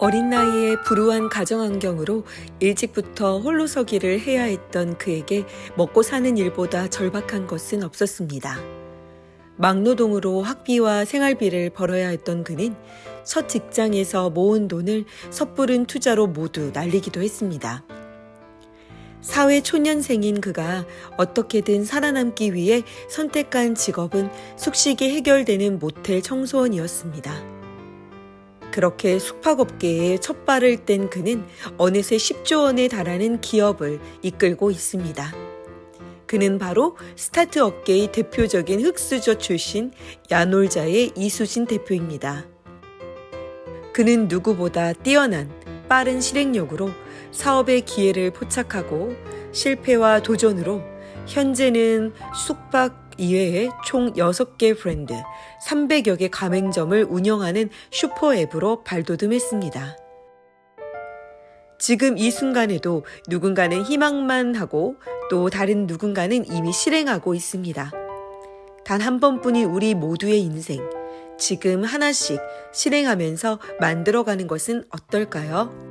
어린 나이에 불우한 가정 환경으로 일찍부터 홀로 서기를 해야 했던 그에게 먹고 사는 일보다 절박한 것은 없었습니다. 막노동으로 학비와 생활비를 벌어야 했던 그는 첫 직장에서 모은 돈을 섣부른 투자로 모두 날리기도 했습니다. 사회 초년생인 그가 어떻게든 살아남기 위해 선택한 직업은 숙식이 해결되는 모텔 청소원이었습니다. 그렇게 숙박업계에 첫 발을 뗀 그는 어느새 10조 원에 달하는 기업을 이끌고 있습니다. 그는 바로 스타트 업계의 대표적인 흑수저 출신 야놀자의 이수진 대표입니다. 그는 누구보다 뛰어난 빠른 실행력으로 사업의 기회를 포착하고 실패와 도전으로 현재는 숙박 이외에 총 6개 브랜드, 300여 개 가맹점을 운영하는 슈퍼앱으로 발돋움했습니다. 지금 이 순간에도 누군가는 희망만 하고 또 다른 누군가는 이미 실행하고 있습니다. 단 한 번뿐인 우리 모두의 인생, 지금 하나씩 실행하면서 만들어가는 것은 어떨까요?